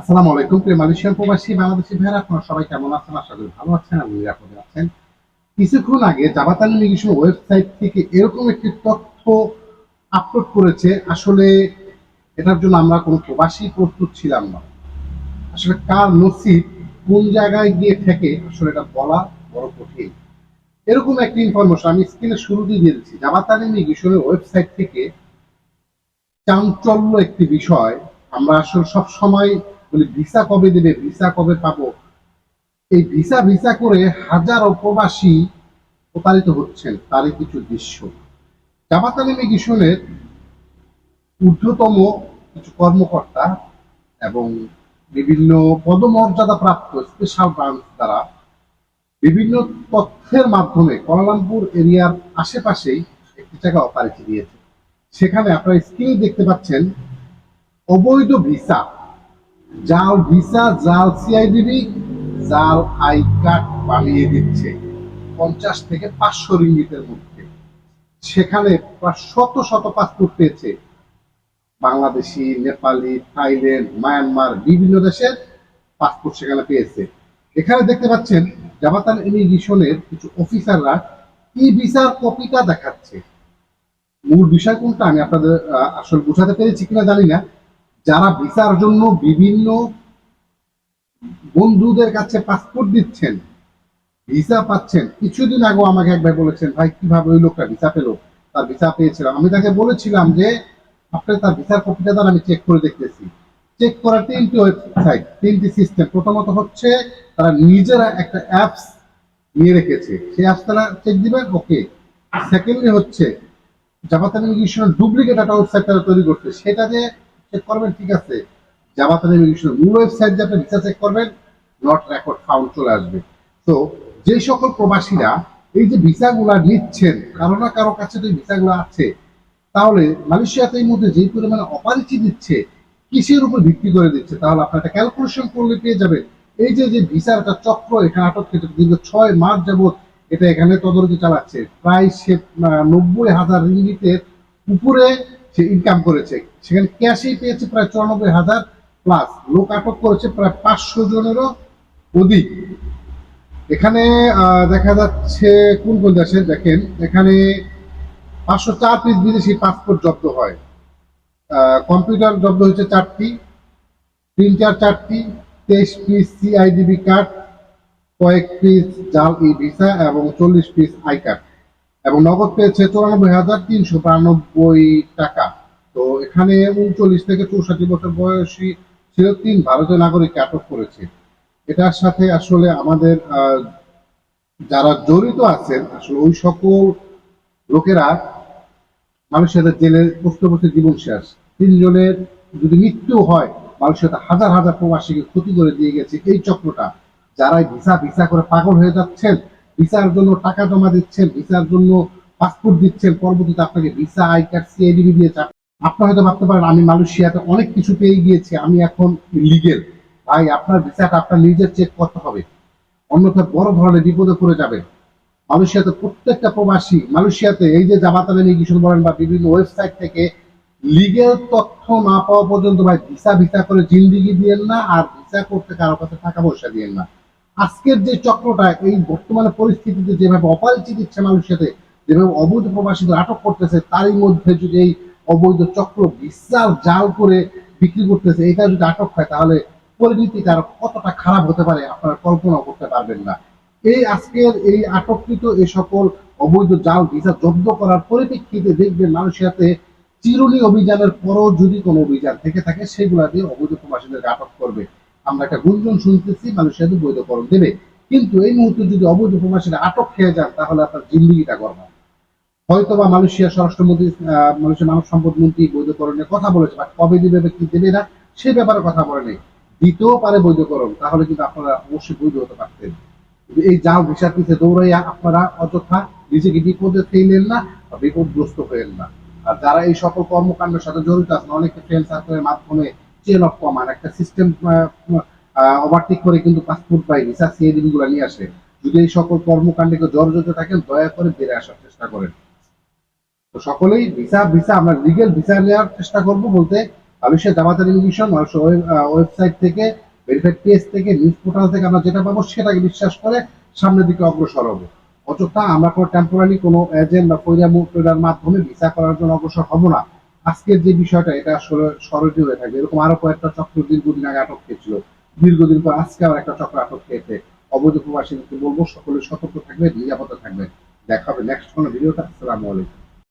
আসসালামু আলাইকুম, প্রিয় মালয়েশিয়ান প্রবাসী, বাংলাদেশি ভাইরা আপনারা সবাই কেমন আছেন? আশা করি ভালো আছেন নিরাপদে আছেন কিছুক্ষণ আগে জাবাতান ইমিগ্রেশন ওয়েবসাইট থেকে এরকম একটি তথ্য আপলোড করেছে, আসলে এটার জন্য আমরা কোনো প্রবাসী প্রস্তুত ছিলাম না। আসলে কার নসিব, কোন জায়গায় গিয়ে থেকে, আসলে এটা বলা বড় কঠিন। এরকম একটি ইনফরমেশন আমি স্ক্রিনে শুরুতেই দিয়ে দিচ্ছি জাবাতান ইমিগ্রেশনের ওয়েবসাইট থেকে চাঞ্চল্য একটি বিষয়। আমরা আসলে সব সময় বলি ভিসা কবে দেবে, ভিসা কবে পাবো? এই ভিসা ভিসা করে হাজারো প্রবাসী প্রতারিত হচ্ছেন, তারই কিছু দৃশ্য। জামাতান ইমিগ্রেশনের ঊর্ধ্বতম কিছু কর্মকর্তা এবং বিভিন্ন পদমর্যাদা প্রাপ্ত স্পেশাল ব্রাঞ্চ দ্বারা বিভিন্ন তথ্যের মাধ্যমে কোয়ালালামপুর এরিয়ার আশেপাশেই একটি জায়গা অপারেটি দিয়েছে। সেখানে আপনারা স্ক্রিনে দেখতে পাচ্ছেন অবৈধ ভিসা। জাল ভিসা জাল সিআইডিবি জাল আই কার্ড বানিয়ে দিচ্ছে। পঞ্চাশ থেকে পাঁচশো রিঙ্গিতের মধ্যে। সেখানে প্রায় শত শত পাসপোর্ট পেয়েছে। বাংলাদেশি, নেপালি, থাইল্যান্ড, মায়ানমার, বিভিন্ন দেশের পাসপোর্ট সেখানে পেয়েছে। এখানে দেখতে পাচ্ছেন জামাতান ইমিগ্রেশনের কিছু অফিসাররা ই ভিসার কপিটা দেখাচ্ছে। মূল বিষয় কোনটা আমি আপনাদের আসলে বোঝাতে পেরেছি কিনা জানি না। যারা ভিসার জন্য বিভিন্ন বন্ধুদের কাছে পাসপোর্ট দিচ্ছেন ভিসা পাচ্ছেন, কিছুদিন আগেও আমাকে একবার বলেছেন, ভাই, কীভাবে ওই লোকটা ভিসা পেল? তার ভিসা পেয়েছিলাম। আমি তাকে বলেছিলাম যে আপনি তার ভিসার কপিটা দেন আমি চেক করে দেখতেছি। চেক করার তিনটি ওয়েবসাইট তিনটি সিস্টেম প্রথমত হচ্ছে, তারা নিজেরা একটা অ্যাপস নিয়ে রেখেছে। সেই অ্যাপস তারা চেক দিবেন ওকে। সেকেন্ডলি হচ্ছে জাপাতান ইমিগ্রেশনের ডুপ্লিকেট একটা ওয়েবসাইট তারা তৈরি করছে। সেটা যে চেক করবেন, ঠিক আছে? জাপাতান ইমিগ্রেশনের মূল ওয়েবসাইট যে আপনি ভিসা চেক করবেন নট রেকর্ড ফাউন্ড চলে আসবে। তো যে সকল প্রবাসীরা এই যে ভিসাগুলা নিচ্ছেন, কারও না কারও কাছে তো ভিসাগুলো আছে, তাহলে মালয়েশিয়াতে এই মধ্যে যে পরিমাণে অপারিচি দিচ্ছে, কিসের উপর ভিত্তি করে দিচ্ছে? তাহলে আপনার একটা ক্যালকুলেশন করলে পেয়ে যাবে এই যে যে ভিসার একটা চক্র এখানে আটক থেকে দীর্ঘ ছয় মাস যাবত এটা এখানে তদারকি চালাচ্ছে। প্রায় সে নব্বই হাজার রিঙ্গিতের উপরে সে ইনকাম করেছে। সেখানে ক্যাশেই পেয়েছে প্রায় চুরানব্বই হাজার প্লাস লোক আটক করেছে প্রায় পাঁচশো জনেরও অধিক। এখানে দেখা যাচ্ছে, কোন কোন দেশে দেখেন, এখানে পাঁচশো চার পিস বিদেশি পাসপোর্ট জব্দ হয়। কম্পিউটার জব্দ হয়েছে চারটি প্রিন্টার চারটি, তেইশ পিস সিআইডিবি কার্ড কয়েক পিস জাল ই ভিসা এবং চল্লিশ পিস আই কার্ড এবং নগদ পেয়েছে চুরানব্বই হাজার তিনশো বারানব্বই টাকা। তো এখানে উনচল্লিশ থেকে চৌষট্টি বছর বয়সী ছিল তিন ভারতীয় নাগরিককে আটক করেছে। এটার সাথে আসলে আমাদের যারা জড়িত আছেন, আসলে ওই সকল লোকেরা মানুষের জেলে বসতে জীবন শেষ। তিনজনের যদি মৃত্যু হয় মানুষের হাজার হাজার প্রবাসীকে ক্ষতি করে দিয়ে গেছে। এই চক্রটা যারা ভিসা ভিসা করে পাগল হয়ে যাচ্ছেন ভিসার জন্য টাকা জমা দিচ্ছেন, ভিসার জন্য পাসপোর্ট দিচ্ছেন, পরবর্তীতে আপনাকে ভিসা, আই কার্ড সিআইডিবি দিয়ে চাপ আপনার হয়তো ভাবতে পারেন, আমি মালয়েশিয়াতে অনেক কিছু পেয়ে গিয়েছি, আমি এখন লিগেল ভাই, আপনার ভিসাটা আপনার নিজের চেক করতে হবে। অন্যথায় বড় ধরনের বিপদে পড়ে যাবেন। মালয়েশিয়াতে প্রত্যেকটা প্রবাসী, মালয়েশিয়াতে এই যে জামাতালে ইমিগ্রেশন বলেন বা বিভিন্ন ওয়েবসাইট থেকে লিগেল তথ্য না পাওয়া পর্যন্ত ভাই, ভিসা ভিসা করে জিন্দিগি দিয়েন না, আর ভিসা করতে কারও কাছে টাকা পয়সা দিয়েন না। আজকের যে চক্রটা, এই বর্তমানে পরিস্থিতিতে যেভাবে অপারিচি দিচ্ছে মালয়েশিয়াতে যেভাবে অবৈধ প্রবাসীদের আটক করতেছে, তারই মধ্যে যদি এই অবৈধ চক্র বিশাল জাল করে বিক্রি করতেছে, এটা যদি আটক হয়, তাহলে পরিণতিটা আরও কতটা খারাপ হতে পারে আপনারা কল্পনা করতে পারবেন না। এই আজকের এই আটককৃত এই সকল অবৈধ জাল ভিসা জব্দ করার পরিপ্রেক্ষিতে দেখবেন মালয়েশিয়াতে চিরুনি অভিযানের পরও যদি কোনো অভিযান থেকে থাকে, সেগুলা দিয়ে অবৈধ প্রবাসীদেরকে আটক করবে। আমরা একটা গুঞ্জন শুনতেছি মালয়েশিয়াতে বৈধকরণ দেবে। কিন্তু এই মুহূর্তে যদি অবৈধ প্রবাসীরা আটক খেয়ে যান, তাহলে আপনার জিন্দিগিটা গর্ব হয়তো বা মালয়েশিয়া স্বরাষ্ট্রমন্ত্রী মালয়েশিয়া মানব সম্পদ মন্ত্রী বৈধকরণের কথা বলেছে বা কবে দিবে কি দেবে না, সে ব্যাপারে কথা বলেনি দিতেও পারে বৈধকরণ তাহলে কিন্তু আপনারা অবশ্যই বৈধ হতে পারতেন। এই জাল ভিসার পিছে দৌড়াইয়া আপনারা অযথা নিজেকে বিপদে ফেলেন না বিপদগ্রস্ত হয়েন না। আর যারা এই সকল কর্মকাণ্ডের সাথে জড়িত আছেন, অনেকে ফ্রেন্ড সার্কেলের মাধ্যমে চেন অফ কমান্ড, একটা সিস্টেম ওভারটেক করে কিন্তু পাসপোর্ট বাই ভিসা সিএডিবি গুলো নিয়ে আসে। যদি এই সকল কর্মকাণ্ডে জর্জরিত থাকেন, দয়া করে বেড়ে আসার চেষ্টা করেন। তো সকলেই ভিসা ভিসা আমরা লিগেল ভিসা নেওয়ার চেষ্টা করব বলতে মালয়েশিয়া জামাতা টেলিভিশন মালয়েশিয়া ওয়েবসাইট থেকে ভেরিফাইড পেজ থেকে নিউজ পোর্টাল থেকে আমরা যেটা পাবো সেটাকে বিশ্বাস করে সামনের দিকে অগ্রসর হব। অযথা আমরা কোনো টেম্পোরারি কোনো এজেন্ট বা মুক্তার মাধ্যমে ভিসা করার জন্য অগ্রসর হব না। আজকের যে বিষয়টা, এটা আসলে স্মরণীয় হয়ে থাকবে। এরকম আরও কয়েকটা চক্র দীর্ঘদিন আগে আটক খেয়েছিল। দীর্ঘদিন পর আজকে আবার একটা চক্র আটক খেয়েছে। অবৈধ প্রবাসীদেরকে বলব, সকলে সতর্ক থাকবে, নিরাপদে থাকবে। দেখা হবে নেক্সট কোনো ভিডিওটা আসসালামু আলাইকুম।